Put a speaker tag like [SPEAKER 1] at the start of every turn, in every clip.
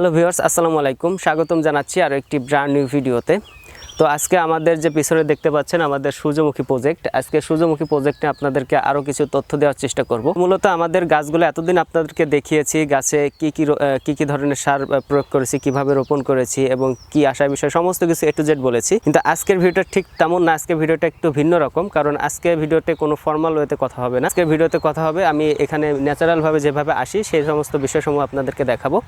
[SPEAKER 1] Hello viewers, আসসালামু আলাইকুম। স্বাগতম জানাচ্ছি আরও একটি ব্র্যান্ড নিউ ভিডিওতে তো আজকে আমাদের যে পিছনে দেখতে পাচ্ছেন, আমাদের সূর্যমুখী প্রজেক্ট আজকে সূর্যমুখী প্রজেক্টে আপনাদেরকে আরও কিছু তথ্য দেওয়ার চেষ্টা করব। মূলত আমাদের গাছগুলো এতদিন আপনাদেরকে দেখিয়েছি, গাছে কি কি কি কি ধরনের সার প্রয়োগ করেছি, কীভাবে রোপণ করেছি এবং কি আশা বিষয়, সমস্ত কিছু এ টু জেড বলেছি। কিন্তু আজকের ভিডিওটা ঠিক তেমন না, আজকের ভিডিওটা একটু ভিন্ন রকম, কারণ আজকের ভিডিওতে কোনো ফর্মাল ওয়েতে কথা হবে না। আজকের ভিডিওতে কথা হবে, আমি এখানে ন্যাচারালভাবে যেভাবে আসি, সেই সমস্ত বিষয়সমূহ আপনাদেরকে দেখাবো।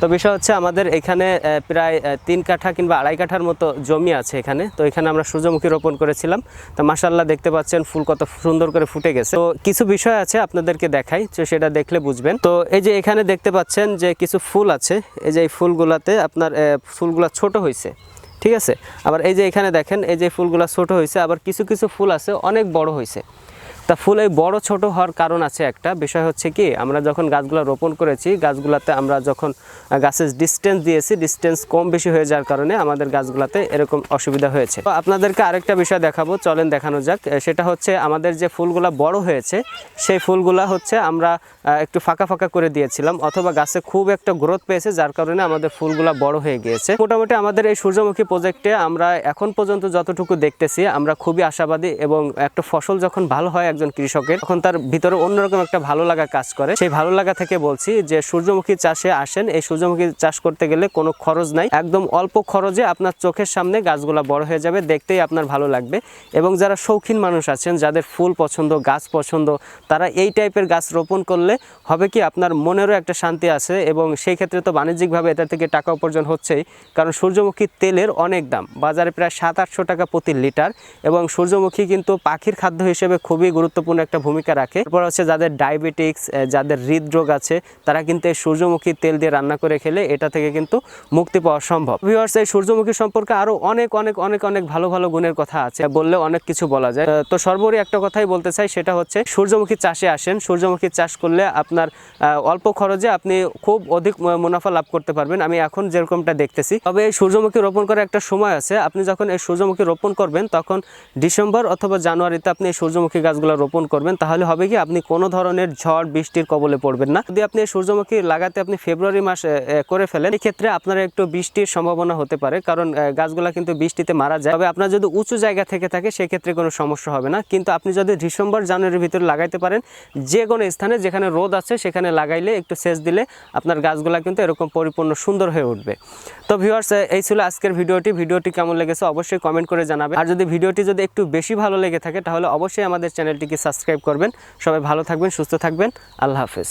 [SPEAKER 1] তো বিষয় হচ্ছে আমাদের এখানে প্রায় তিন কাঠা কিংবা আড়াই কাঠার মতো জমি আছে এখানে। তো এখানে আমরা সূর্যমুখী রোপণ করেছিলাম। তো মাসাল্লাহ দেখতে পাচ্ছেন ফুল কত সুন্দর করে ফুটে গেছে। তো কিছু বিষয় আছে আপনাদেরকে দেখাই, তো সেটা দেখলে বুঝবেন। তো এই যে এখানে দেখতে পাচ্ছেন যে কিছু ফুল আছে। এই যে এই ফুলগুলাতে আপনার ফুলগুলা ছোট হয়েছে ঠিক আছে? আবার এই যে এখানে দেখেন, এই যে ফুলগুলা ছোট হয়েছে আবার কিছু কিছু ফুল আছে অনেক বড় হয়েছে তা ফুল এই বড় ছোট হওয়ার কারণ আছে একটা। বিষয় হচ্ছে কি, আমরা যখন গাছগুলো রোপণ করেছি, গাছগুলোতে আমরা যখন গাছের ডিস্টেন্স দিয়েছি ডিস্টেন্স কম বেশি হয়ে যাওয়ার কারণে আমাদের গাছগুলোতে এরকম অসুবিধা হয়েছে। তো আপনাদেরকে আরেকটা বিষয় দেখাবো, চলেন দেখানো যাক। সেটা হচ্ছে আমাদের যে ফুলগুলা বড় হয়েছে, সেই ফুলগুলা হচ্ছে আমরা একটু ফাঁকা ফাঁকা করে দিয়েছিলাম, অথবা গাছে খুব একটা গ্রোথ পেয়েছে, যার কারণে আমাদের ফুলগুলা বড় হয়ে গিয়েছে। মোটামুটি আমাদের এই সূর্যমুখী প্রজেক্টে আমরা এখন পর্যন্ত যতটুকু দেখতেছি, আমরা খুবই আশাবাদী এবং একটা ফসল যখন ভালো হয় একজন কৃষকের, তখন তার ভিতরে অন্যরকম একটা ভালো লাগা কাজ করে। সেই ভালো লাগা থেকে বলছি যে, সূর্যমুখী চাষে আসেন, এই সূর্যমুখী চাষ করতে গেলে কোনো খরচ নাই। একদম অল্প খরচে আপনার চোখের সামনে গাছগুলা বড় হয়ে যাবে, দেখতেই আপনার ভালো লাগবে। এবং যারা শৌখিন মানুষ আছেন, যাদের ফুল পছন্দ, গাছ পছন্দ, তারা এই টাইপের গাছ রোপণ করলে হবে কি আপনার মনেরও একটা শান্তি আছে এবং সেই ক্ষেত্রে তো বাণিজ্যিকভাবে এটা থেকে টাকা উপার্জন হচ্ছেই। কারণ সূর্যমুখী তেলের অনেক দাম। বাজারে প্রায় সাত আটশো টাকা প্রতি লিটার এবং সূর্যমুখী কিন্তু পাখির খাদ্য হিসেবে খুবই গুরুত্বপূর্ণ একটা ভূমিকা রাখে। এরপর হচ্ছে যাদের ডায়াবেটিক্স যাদের হৃদরোগ আছে, তারা কিন্তু এই সূর্যমুখী তেল দিয়ে রান্না করে খেলে এটা থেকে কিন্তু মুক্তি পাওয়া সম্ভব। ভিউয়ার্স এই সূর্যমুখী সম্পর্কে আরও অনেক অনেক অনেক অনেক ভালো ভালো গুণের কথা আছে বললে অনেক কিছু বলা যায়। তো সর্বোপরি একটা কথাই বলতে চাই, সেটা হচ্ছে সূর্যমুখী চাষে আসেন। সূর্যমুখী চাষ করলে আপনার অল্প খরচে আপনি খুব অধিক মুনাফা লাভ করতে পারবেন। আমি এখন যেরকমটা দেখতেছি, তবে এই সূর্যমুখী রোপণ করার একটা সময় আছে। আপনি যখন এই সূর্যমুখী রোপণ করবেন, তখন ডিসেম্বর অথবা জানুয়ারিতে আপনি এই সূর্যমুখী গাছগুলো রোপণ করবেন, তাহলে হবে কি আপনি কোনো ধরনের ঝড়, বৃষ্টির কবলে পড়বেন না। যদি আপনি সূর্যমুখী লাগাতে আপনি ফেব্রুয়ারি মাস করে ফেলেন, এক্ষেত্রে আপনার একটু বৃষ্টির সম্ভাবনা হতে পারে, কারণ গাছগুলা কিন্তু বৃষ্টিতে মারা যায়। তবে আপনার যদি উঁচু জায়গা থেকে থাকে, সেক্ষেত্রে কোনো সমস্যা হবে না। কিন্তু আপনি যদি ডিসেম্বর, জানুয়ারির ভিতরে লাগাইতে পারেন, যে কোনো স্থানে যেখানে রোদ আছে, সেখানে লাগাইলে, একটু সেচ দিলে আপনার গাছগুলা কিন্তু এরকম পরিপূর্ণ সুন্দর হয়ে উঠবে। তো ভিউয়ার্স এই ছিল আজকের ভিডিওটি। ভিডিওটি কেমন লেগেছে অবশ্যই কমেন্ট করে জানাবেন। আর যদি ভিডিওটি যদি একটু বেশি ভালো লেগে থাকে, তাহলে অবশ্যই আমাদের চ্যানেলটিকে সাবস্ক্রাইব করবেন। সবাই ভালো থাকবেন, সুস্থ থাকবেন। আল্লাহ হাফেজ।